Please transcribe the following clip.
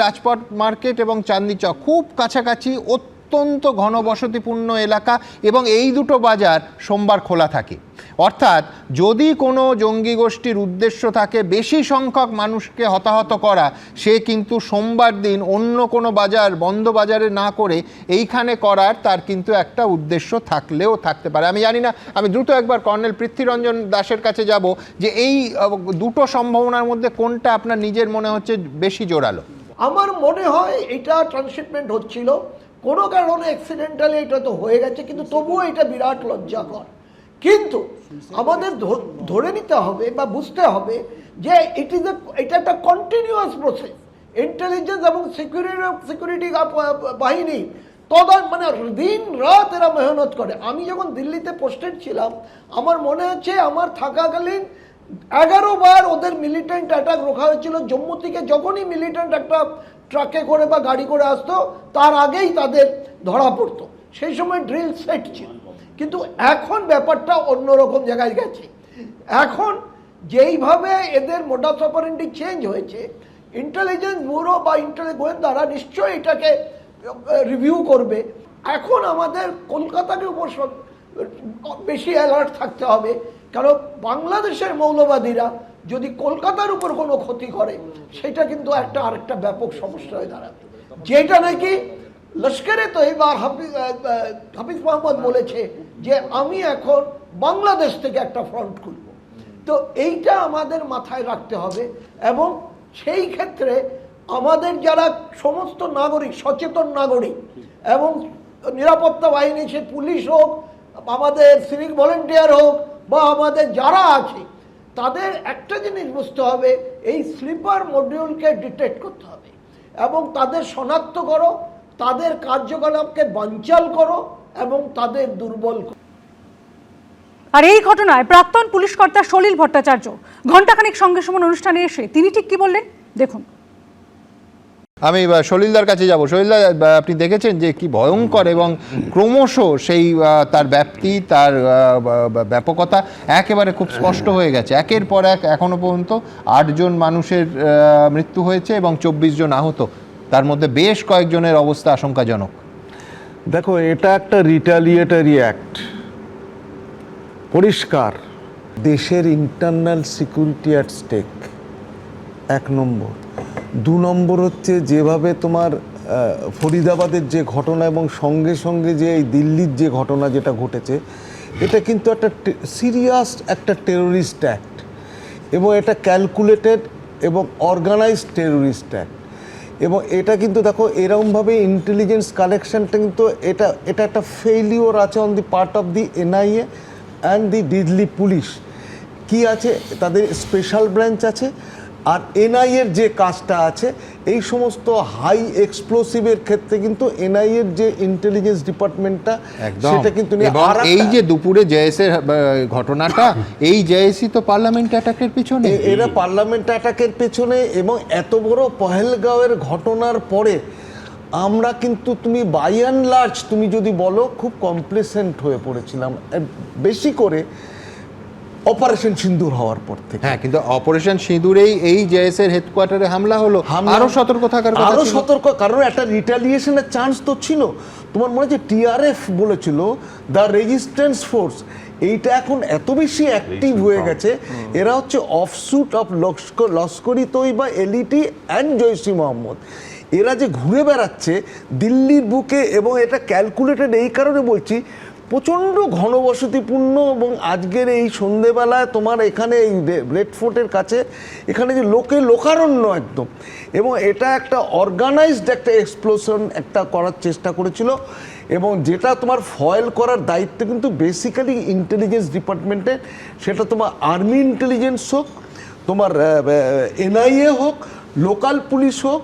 Lajpat market এবং চাঁদনি চক খুব কাছাকাছি, অত্যন্ত ঘনবসতিপূর্ণ এলাকা এবং এই দুটো বাজার সোমবার খোলা থাকে। অর্থাৎ যদি কোনো জঙ্গি গোষ্ঠীর উদ্দেশ্য থাকে বেশি সংখ্যক মানুষকে হতাহত করা, সে কিন্তু সোমবার দিন অন্য কোনো বাজার, বন্ধ বাজারে না করে এইখানে করার তার কিন্তু একটা উদ্দেশ্য থাকলেও থাকতে পারে। আমি জানি না, আমি দ্রুত একবার কর্নেল পৃথ্বীরঞ্জন দাসের কাছে যাব যে এই দুটো সম্ভাবনার মধ্যে কোনটা আপনার নিজের মনে হচ্ছে বেশি জোরালো? আমার মনে হয় এটা ট্রান্সশিপমেন্ট হচ্ছিল। কোনো কারণে অ্যাক্সিডেন্টালি এটা তো হয়ে গেছে, কিন্তু তবুও এটা বিরাট লজ্জাকর। কিন্তু আমাদের ধরে নিতে হবে বা বুঝতে হবে যে ইট ইজ এটা একটা কন্টিনিউয়াস প্রসেস ইন্টেলিজেন্স এবং সিকিউরিটি সিকিউরিটি বাহিনী তদন্ত মানে দিন রাত এরা মেহনত করে। আমি যখন দিল্লিতে পোস্টেড ছিলাম, আমার মনে আছে আমার থাকাকালীন এগারো বার ওদের মিলিটেন্ট অ্যাটাক রোখা হয়েছিল। জম্মু থেকে যখনই মিলিটেন্ট একটা ট্রাকে করে বা গাড়ি করে আসতো, তার আগেই তাদের ধরা পড়তো। সেই সময় ড্রিল সেট ছিল। কিন্তু এখন ব্যাপারটা অন্যরকম জায়গায় গেছে। এখন যেইভাবে এদের মোডাস অপারেন্ডি চেঞ্জ হয়েছে ইন্টেলিজেন্স ব্যুরো বা ইন্টেলি গোয়েন্দারা নিশ্চয়ই এটাকে রিভিউ করবে। এখন আমাদের কলকাতাকে উপর বেশি অ্যালার্ট থাকতে হবে। কারণ বাংলাদেশের মৌলবাদীরা যদি কলকাতার উপর কোনো ক্ষতি করে, সেটা কিন্তু একটা আরেকটা ব্যাপক সমস্যা হয়ে দাঁড়াবে। যেটা নাকি লস্করে তৈবা হাফিজ হাফিজ মোহাম্মদ বলেছে যে, আমি এখন বাংলাদেশ থেকে একটা ফ্রন্ট খুলব। তো এইটা আমাদের মাথায় রাখতে হবে এবং সেই ক্ষেত্রে আমাদের যারা সমস্ত নাগরিক, সচেতন নাগরিক এবং নিরাপত্তা বাহিনী, সে পুলিশ হোক, আমাদের সিভিক ভলেন্টিয়ার হোক বা আমাদের যারা আছে, তাদের একটা জিনিস বুঝতে হবে, এই স্লিপার মডিউলকে ডিটেক্ট করতে হবে। এবং তাদের শনাক্ত করো, তাদের কার্যকলাপকে বানচাল করো এবং তাদের দুর্বল করো। আর এই ঘটনায় প্রাক্তন পুলিশ কর্তা সলিল ভট্টাচার্য ঘণ্টাখানিক সঙ্গে সমান অনুষ্ঠানে এসে তিনি ঠিক কি বললেন? দেখুন। আমি সলিলদার কাছে যাব। সলিলদা আহ, আপনি দেখেছেন যে কি ভয়ঙ্কর এবং ক্রমশ সেই তার ব্যাপ্তি তার ব্যাপকতা একেবারে খুব স্পষ্ট হয়ে গেছে। একের পর এক এখনও পর্যন্ত আটজন মানুষের মৃত্যু হয়েছে এবং চব্বিশ জন আহত। তার মধ্যে বেশ কয়েকজনের অবস্থা আশঙ্কাজনক। দেখো এটা একটা রিটালিয়েটারি অ্যাক্ট পরিষ্কার। দেশের ইন্টারনাল সিকিউরিটি অ্যাট স্টেক এক নম্বর। দু নম্বর হচ্ছে যেভাবে তোমার ফরিদাবাদের যে ঘটনা এবং সঙ্গে সঙ্গে যে এই দিল্লির যে ঘটনা যেটা ঘটেছে, এটা কিন্তু একটা সিরিয়াস একটা টেরোরিস্ট অ্যাক্ট এবং এটা ক্যালকুলেটেড এবং অর্গানাইজড টেরোরিস্ট অ্যাক্ট এবং এটা কিন্তু দেখো এরকমভাবে ইন্টেলিজেন্স কালেকশনটা কিন্তু এটা এটা একটা ফেইলিওর আছে on the part of the NIA and the Delhi police কি আছে? তাদের স্পেশাল ব্রাঞ্চ আছে। আর এনআইএর যে কাজটা আছে এই সমস্ত হাই এক্সপ্লোসিভের ক্ষেত্রে কিন্তু এনআইএর যে ইন্টেলিজেন্স ডিপার্টমেন্টটা সেটা কিন্তু এই যে দুপুরে জয়েসের ঘটনাটা এই জয়েসই তো পার্লামেন্ট অ্যাটাকের পিছনে। এরা পার্লামেন্ট অ্যাটাকের পেছনে এবং এত বড় পহেলগাঁওয়ের ঘটনার পরে আমরা কিন্তু তুমি বাই অ্যান্ড লার্জ তুমি যদি বলো খুব কমপ্লেসেন্ট হয়ে পড়েছিলাম। বেশি করে অপারেশন সিন্দুর হওয়ার পর থেকে। হ্যাঁ কিন্তু অপারেশন সিঁদুরেই এই জয়েসের হেডকোয়ার্টারে হামলা হলো। আরও সতর্ক থাকার কথা আরও সতর্ক কারণ একটা রিটালিয়েশনের চান্স তো ছিল। তোমার মনে হচ্ছে টিআরএফ বলেছিল দ্য রেজিস্ট্যান্স ফোর্স এইটা এখন এত বেশি অ্যাক্টিভ হয়ে গেছে এরা হচ্ছে অফস্যুট of Laskar Lashkar-e Taiba LET and জয়সি Mohammad এরা যে ঘুরে বেড়াচ্ছে দিল্লির বুকে এবং এটা ক্যালকুলেটেড এই কারণে বলছি প্রচণ্ড ঘনবসতিপূর্ণ এবং আজকের এই সন্ধেবেলায় তোমার এখানে এই রেড ফোর্টের কাছে এখানে যে লোকে লোকারণ্য একদম। এবং এটা একটা অর্গানাইজড একটা এক্সপ্লোশন একটা করার চেষ্টা করেছিল এবং যেটা তোমার ফয়েল করার দায়িত্ব কিন্তু বেসিক্যালি ইন্টেলিজেন্স ডিপার্টমেন্টের সেটা তোমার আর্মি ইন্টেলিজেন্স হোক, তোমার এনআইএ হোক লোকাল পুলিশ হোক।